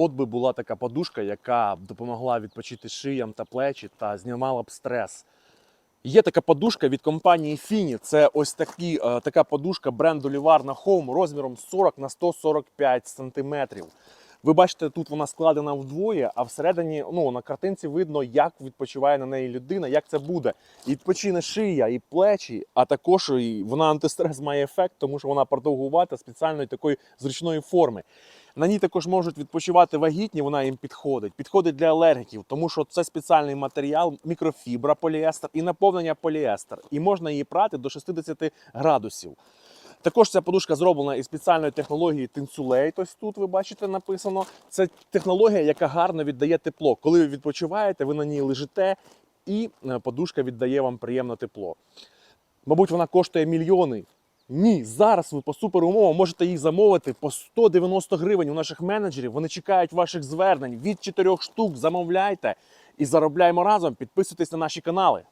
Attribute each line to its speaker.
Speaker 1: От би була така подушка, яка допомогла відпочити шиям та плечі та знімала б стрес. Є така подушка від компанії Fini. Це ось такі, е, така подушка бренду Livarna Home розміром 40 на 145 сантиметрів. Ви бачите, тут вона складена вдвоє, а всередині ну, на картинці видно, як відпочиває на неї людина, як це буде. І відпочине шия, і плечі, а також і вона антистрес має ефект, тому що вона продовгувата спеціальної такої зручної форми. На ній також можуть відпочивати вагітні, вона їм підходить. Підходить для алергіків, тому що це спеціальний матеріал, мікрофібра поліестер і наповнення поліестер. І можна її прати до 60 градусів. Також ця подушка зроблена із спеціальної технології Tinsulate. Ось тут ви бачите написано. Це технологія, яка гарно віддає тепло. Коли ви відпочиваєте, ви на ній лежите, і е, подушка віддає вам приємне тепло. Мабуть, вона коштує мільйони. Ні, зараз ви по суперумовам можете їх замовити по 190 гривень у наших менеджерів. Вони чекають ваших звернень від 4 штук. Замовляйте і заробляємо разом. Підписуйтесь на наші канали.